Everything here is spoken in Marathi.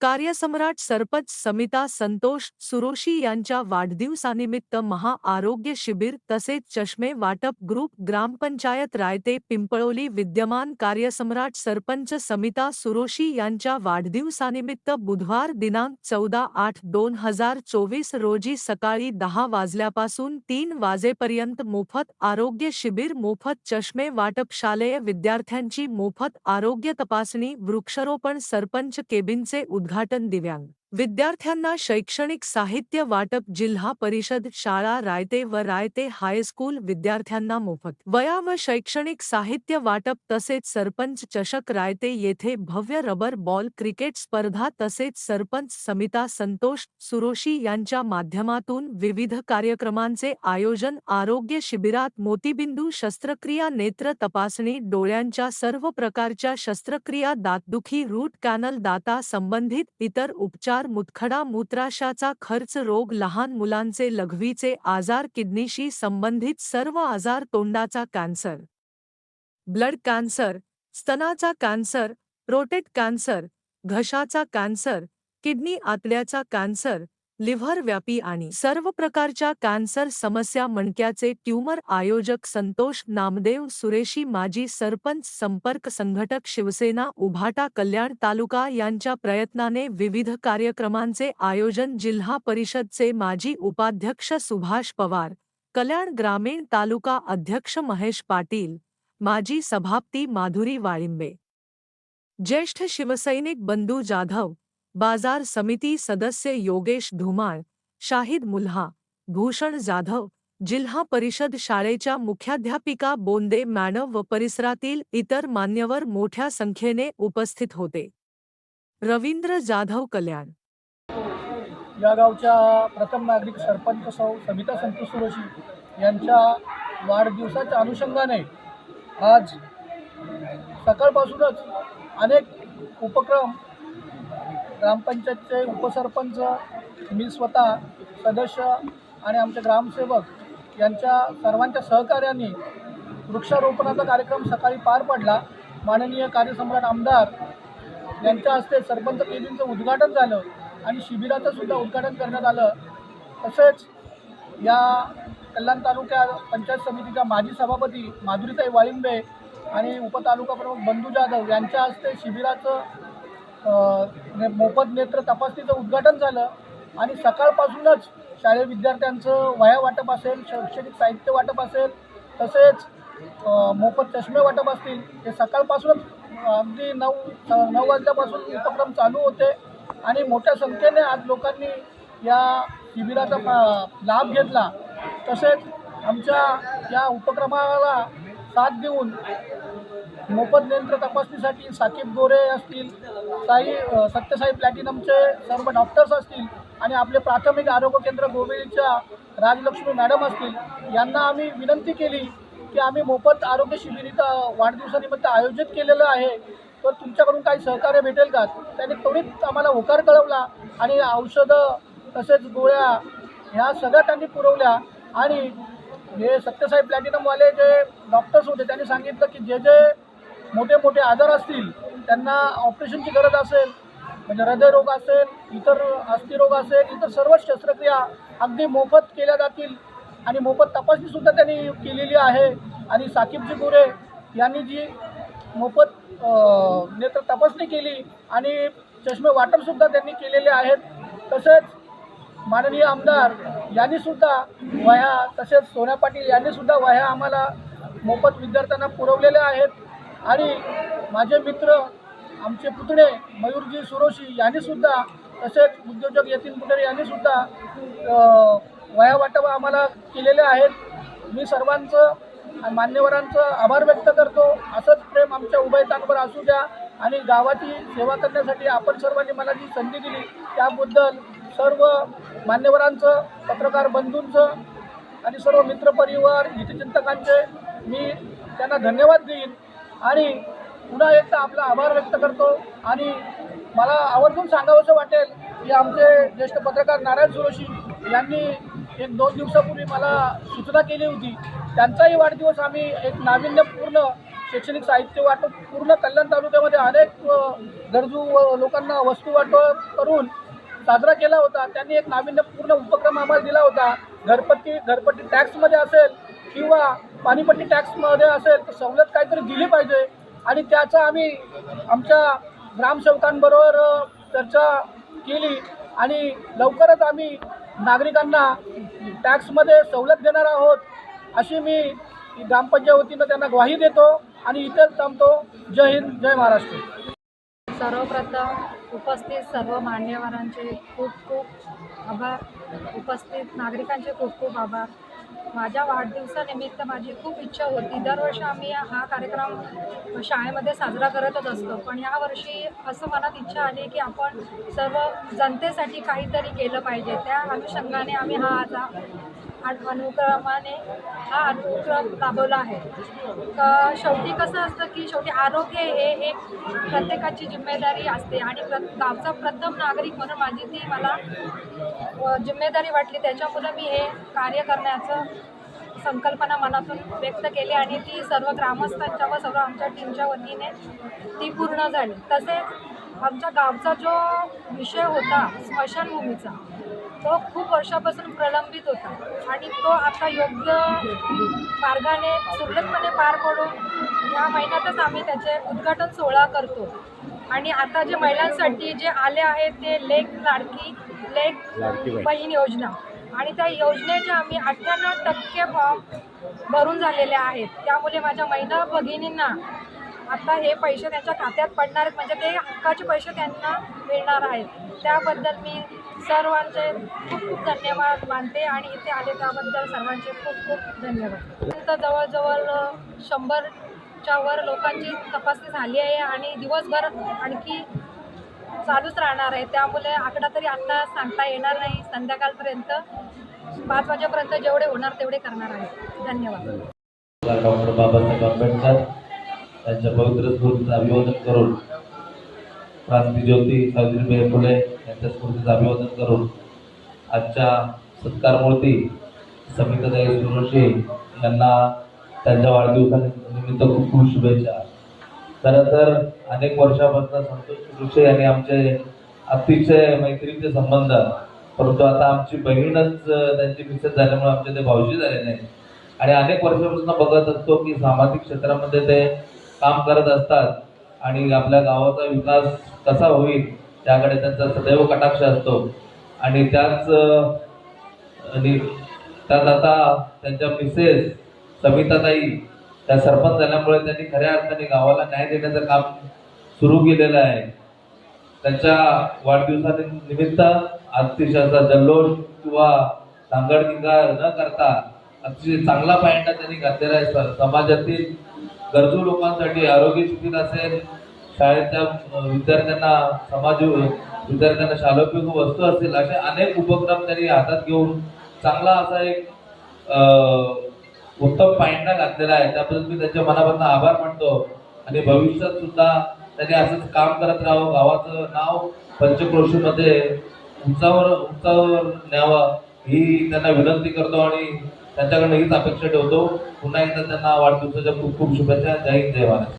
कार्यसम्राट सरपंच समिता संतोष सुरोशी यांच्या वाढदिवसानिमित्त महाआरोग्य शिबिर तसेच चष्मे वाटप ग्रुप ग्रामपंचायत रायते पिंपळोली विद्यमान कार्यसम्राट सरपंच समिता सुरोशी यांच्या वाढदिवसानिमित्त बुधवार दिनांक चौदा आठ दोन हजार चोवीस रोजी सकाळी दहा वाजल्यापासून तीन वाजेपर्यंत मोफत आरोग्य शिबिर मोफत चष्मे वाटप शालेय विद्यार्थ्यांची मोफत आरोग्य तपासणी वृक्षारोपण सरपंच केबिनचे उद्घाटन दिव्यांग विद्यार्थ्यांना शैक्षणिक साहित्य वाटप जिल्हा परिषद शाळा रायते व रायते हायस्कूल विद्यार्थ्यांना मोफत. वया व शैक्षणिक साहित्य वाटप तसेच सरपंच चषक रायते येथे भव्य रबर बॉल क्रिकेट स्पर्धा तसेच सरपंच समिता संतोष सुरोशी यांच्या माध्यमातून विविध कार्यक्रमांचे आयोजन आरोग्य शिबिरात मोतीबिंदू शस्त्रक्रिया नेत्र तपासणी डोळ्यांच्या सर्व प्रकारच्या शस्त्रक्रिया दातदुखी रूट कॅनल दाता संबंधित इतर उपचार मुतखडा मूत्राशाचा खर्च रोग लहान मुलांचे लघवीचे आजार किडनीशी संबंधित सर्व आजार तोंडाचा कॅन्सर. ब्लड कॅन्सर स्तनाचा कॅन्सर रोटेट कॅन्सर घशाचा कॅन्सर किडनी आतड्याचा कॅन्सर लिव्हर व्यापी आणि सर्व प्रकारच्या कॅन्सर समस्या मणक्याचे ट्यूमर आयोजक संतोष नामदेव सुरेशी माजी सरपंच संपर्क संघटक शिवसेना उभाटा कल्याण तालुका यांच्या प्रयत्नाने विविध कार्यक्रमांचे आयोजन जिल्हा परिषदचे माजी उपाध्यक्ष सुभाष पवार कल्याण ग्रामीण तालुका अध्यक्ष महेश पाटील माजी सभापती माधुरी वाळिंबे. ज्येष्ठ शिवसैनिक बंधू जाधव बाजार समिती सदस्य योगेश धुमाळ शाहिद मुल्हा भूषण जाधव जिल्हा परिषद शाळेच्या मुख्याध्यापिका बोंदे मॅडम व परिसरातील इतर मान्यवर मोठ्या संख्येने उपस्थित होते. रवींद्र जाधव कल्याण. या गावच्या प्रथम नागरिक सरपंच सौ सविता संतोष सुरोशी यांच्या वाढदिवसाच्या अनुषंगाने आज सकाळपासूनच अनेक उपक्रम ग्रामपंचायतचे उपसरपंच मी स्वतः सदस्य आणि आमचे ग्रामसेवक यांच्या सर्वांच्या सहकार्याने वृक्षारोपणाचा कार्यक्रम सकाळी पार पडला. माननीय कार्यसम्राट आमदार यांच्या हस्ते सरपंच केबींचं उद्घाटन झालं आणि शिबिराचं सुद्धा उद्घाटन करण्यात आलं. तसेच या कल्याण तालुक्या पंचायत समितीच्या माजी सभापती माधुरीताई वाळिंबे आणि उपतालुका प्रमुख बंधू जाधव यांच्या हस्ते शिबिराचं मोफत नेत्र तपासणीचं उद्घाटन झालं आणि सकाळपासूनच शालेय विद्यार्थ्यांचं वया वाटप असेल शैक्षणिक साहित्य वाटप असेल तसेच मोफत चष्मे वाटप असतील हे सकाळपासूनच अगदी नऊ नऊ वाजल्यापासून उपक्रम चालू होते आणि मोठ्या संख्येने आज लोकांनी या शिबिराचा लाभ घेतला. तसेच आमच्या या उपक्रमाला साथ देऊन मोफत यंत्र तपासणीसाठी साकीब गोरे असतील साई सत्यसाई प्लॅटिनमचे सर्व डॉक्टर्स असतील आणि आपले प्राथमिक आरोग्य केंद्र गोविंदच्या राजलक्ष्मी मॅडम असतील यांना आम्ही विनंती केली की आम्ही मोफत आरोग्य शिबिर इथं वाढदिवसानिमित्त आयोजित केलेलं आहे. तर तुमच्याकडून काही सहकार्य भेटेल का? त्यांनी त्वरित आम्हाला होकार कळवला आणि औषधं तसेच गोळ्या ह्या सगळ्या त्यांनी पुरवल्या आणि हे सत्यसाई प्लॅटिनमवाले जे डॉक्टर्स होते त्यांनी सांगितलं की जे जे मोठे मोठे आजार असतील त्यांना ऑपरेशनची गरज असेल म्हणजे हृदयरोग असेल इतर अस्थिरोग असेल इतर सर्वच शस्त्रक्रिया अगदी मोफत केल्या जातील. आणि मोफत तपासणीसुद्धा त्यांनी केलेली आहे. आणि साकीबजी गोरे यांनी जी मोफत नेत्र तपासणी केली आणि चष्मे वाटपसुद्धा त्यांनी केलेले आहेत. तसेच माननीय आमदार यांनीसुद्धा वह्या तसेच सोन्या पाटील यांनीसुद्धा वह्या आम्हाला मोफत विद्यार्थ्यांना पुरवलेल्या आहेत. आणि माझे मित्र आमचे पुतणे मयूरजी सुरोशी यांनी सुद्धा तसेच उद्योजक यतीन पुतळे यांनी सुद्धा वह्या आम्हाला केलेले आहेत. मी सर्वांचं आणि मान्यवरांचं आभार व्यक्त करतो. असंच प्रेम आमच्या उभयतांवर असू द्या आणि गावाची सेवा करण्यासाठी आपण सर्वांनी मला जी संधी दिली त्याबद्दल सर्व मान्यवरांचं पत्रकार बंधूंचं आणि सर्व मित्रपरिवार हितचिंतकांचे मी त्यांना धन्यवाद देईन. आणि पुन्हा एकदा आपला आभार व्यक्त करतो. आणि मला आवर्जून सांगावंसं वाटेल की आमचे ज्येष्ठ पत्रकार नारायण सुरोशी यांनी एक दोन दिवसापूर्वी मला सूचना केली होती. त्यांचाही वाढदिवस आम्ही एक नाविन्यपूर्ण शैक्षणिक साहित्य वाटप पूर्ण कल्याण तालुक्यामध्ये अनेक गरजू व लोकांना वस्तू वाटप करून साजरा केला होता. त्यांनी एक नाविन्यपूर्ण उपक्रम आम्हाला दिला होता. घरपट्टी घरपट्टी टॅक्समध्ये असेल किंवा पाणीपट्टी टॅक्समध्ये असेल तर सवलत काहीतरी दिली पाहिजे. आणि त्याचा आम्ही आमच्या ग्रामसेवकांबरोबर चर्चा केली आणि लवकरच आम्ही नागरिकांना टॅक्समध्ये सवलत देणार आहोत अशी मी ग्रामपंचायत वतीनं त्यांना ग्वाही देतो आणि इथेच थांबतो. जय हिंद जय महाराष्ट्र. सर्वप्रथम उपस्थित सर्व मान्यवरांचे खूप खूप आभार. उपस्थित नागरिकांचे खूप खूप आभार. माझ्या वाढदिवसानिमित्त माझी खूप इच्छा होती. दरवर्षी आम्ही हा कार्यक्रम शाळेमध्ये साजरा करतच असतो. पण यावर्षी असं मनात इच्छा आली की आपण सर्व जनतेसाठी काहीतरी केलं पाहिजे. त्या अनुषंगाने आम्ही हा आता अनुक्रमाने हा अनुक्रम राबवला आहे. क- शेवटी कसं असतं की शेवटी आरोग्य हे एक प्रत्येकाची जिम्मेदारी असते आणि प्र गावचा प्रथम नागरिक म्हणून माझी ती मला व जिम्मेदारी वाटली. त्याच्यामुळं मी हे कार्य करण्याचं संकल्पना मनातून व्यक्त केली आणि ती सर्व ग्रामस्थांच्या व सर्व आमच्या टीमच्या वतीने ती पूर्ण झाली. तसेच आमच्या गावचा जो विषय होता स्मशानभूमीचा तो खूप वर्षापासून प्रलंबित होता. आणि तो आता योग्य मार्गाने सुरळीतपणे पार पडून या महिन्यातच आम्ही त्याचे उद्घाटन सोहळा करतो. आणि आता जे महिलांसाठी जे आले आहेत ते लेख लाडकी लेख बहीण. योजना. आणि त्या योजनेचे आम्ही अठ्ठ्याण्णव टक्के फॉर्म भरून झालेले आहेत. त्यामुळे माझ्या महिला भगिनींना आता हे पैसे त्यांच्या खात्यात पडणार आहेत. म्हणजे ते हक्काचे पैसे त्यांना मिळणार आहेत. त्याबद्दल मी सर्वांचे खूप खूप धन्यवाद मानते आणि इथे आले त्याबद्दल सर्वांचे खूप खूप धन्यवाद. आता जवळजवळ शंभरच्या वर लोकांची तपासणी झाली आहे आणि दिवसभर आणखी चालूच राहणार आहे. त्यामुळे आकडा तरी आत्ता सांगता येणार नाही. संध्याकाळपर्यंत पाच वाजेपर्यंत जेवढे होणार तेवढे करणार आहे. धन्यवाद. डॉक्टर बाबासाहेब आंबेडकर यांच्या पवित्र स्मृतीचं अभिवादन करून क्रांतीज्योती सावित्रीबाई फुले यांच्या स्मृतीचं अभिवादन करून आजच्या सत्कारमूर्ती समिताताई सुरोशी यांना त्यांच्या वाढदिवसानिमित्त खूप खूप शुभेच्छा. खरं तर अनेक वर्षापासून संतोष सुरुशे आणि आमचे अतिशय मैत्रीचे संबंध परंतु आता आमची बहीणच त्यांची मिसेस झाल्यामुळे आमचे ते भाऊजी झाले नाही आणि अनेक वर्षापासून बघत असतो की सामाजिक क्षेत्रामध्ये ते काम करत असतात. आणि आपल्या गावाचा विकास कसा होईल त्याकडे त्यांचा सदैव कटाक्ष असतो. आणि त्याच आणि त्यात आता त्यांच्या मिसेस सविताताई त्या सरपंच झाल्यामुळे त्यांनी खऱ्या अर्थाने गावाला न्याय देण्याचं काम सुरू केलेलं आहे. त्यांच्या वाढदिवसानिमित्त निमित्त असा जल्लोष किंवा सांगडगिंगा न करता अतिशय चांगला पायंडा त्यांनी घातलेला आहे. सर समाजातील गरजू लोकांसाठी आरोग्य शिबिर असेल शाळेच्या विद्यार्थ्यांना समाज विद्यार्थ्यांना शालोपयोगी वस्तू असतील असे अनेक उपक्रम त्यांनी हातात घेऊन चांगला असा एक उत्तम पायंडा घातलेला आहे. त्याबद्दल मी त्यांच्या मनापासून आभार मानतो. आणि भविष्यात सुद्धा त्यांनी असंच काम करत राहावं. गावाचं नाव पंचक्रोशीमध्ये उंचावर उंचावर न्यावं ही त्यांना विनंती करतो. आणि त्यांच्याकडनं हीच अपेक्षा ठेवतो. पुन्हा एकदा त्यांना वाढदिवसाच्या खूप खूप शुभेच्छा. जय हिंद जय महाराष्ट्र